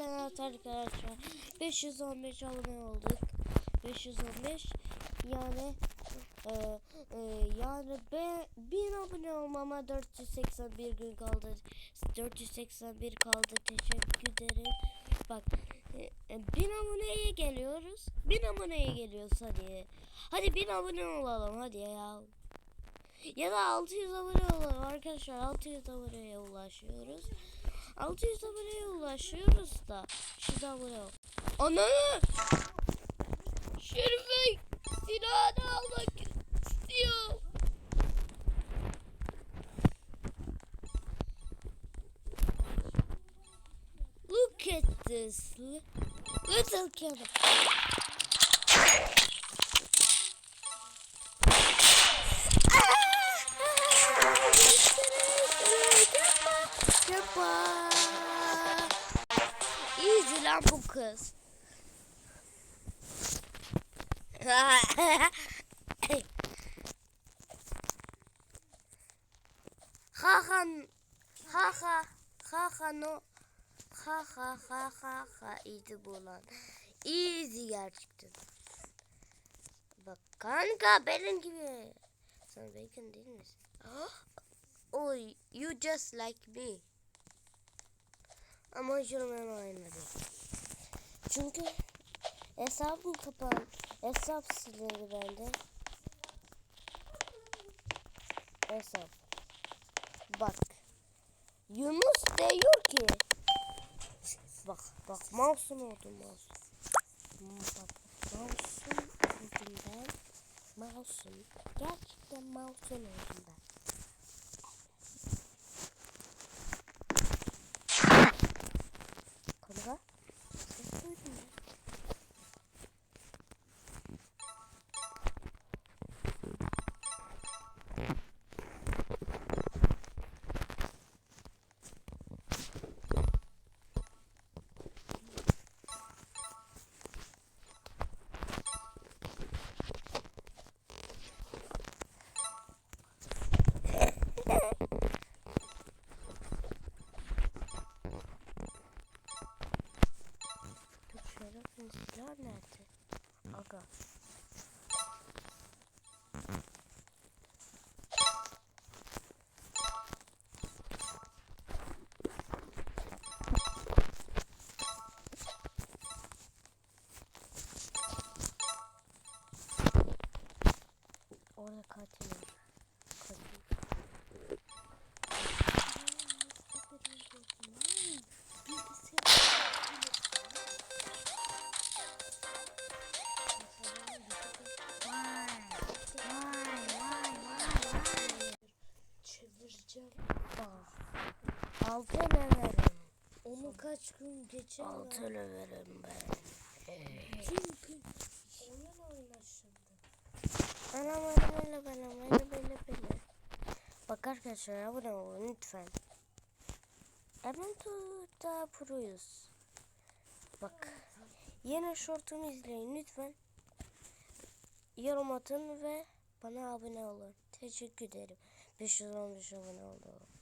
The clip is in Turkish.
Evet arkadaşlar 515 abone olduk. 515 yani e, e, yani be, 1000 abone olmama 481 gün kaldı. 481 kaldı. Teşekkür ederim. Bak e, e, 1000 aboneye geliyoruz. 1000 aboneye geliyoruz hadi. Hadi 1000 abone olalım hadi ya. Ya da 600 abone olalım arkadaşlar. 600 aboneye ulaşıyoruz. 600 aboneye ulaşıyoruz da. Şu abone ol. Ananı! Şerife silahını almak istiyor. Look at this li- little kid. Lan bu kız. ha ha ha ha ha no ha ha ha ha ha iyiydi bu lan. Easy gerçekten. Bak kanka benim gibi. Sen bacon değil misin? Oy you just like me. Ama şunu ben oynadım. Çünkü hesabım kapan. Hesap silindi bende. Hesap. Bak. Yunus diyor ki. Bak bak mouse'um oldu mouse. Bak mouse'um oldum ben. Mouse'um. Gerçekten mouse'um oldum ben. зеленая. Ага. Altı levelim. Onu kaç gün geçer Altı levelim ben. Çünkü oyun oyna şimdi. Anam anam böyle böyle. Bak arkadaşlar abone olun lütfen. Hemen da proyuz. Bak. Yeni şortumu izleyin lütfen. Yorum atın ve bana abone olun. Teşekkür ederim. 515 abone oldu.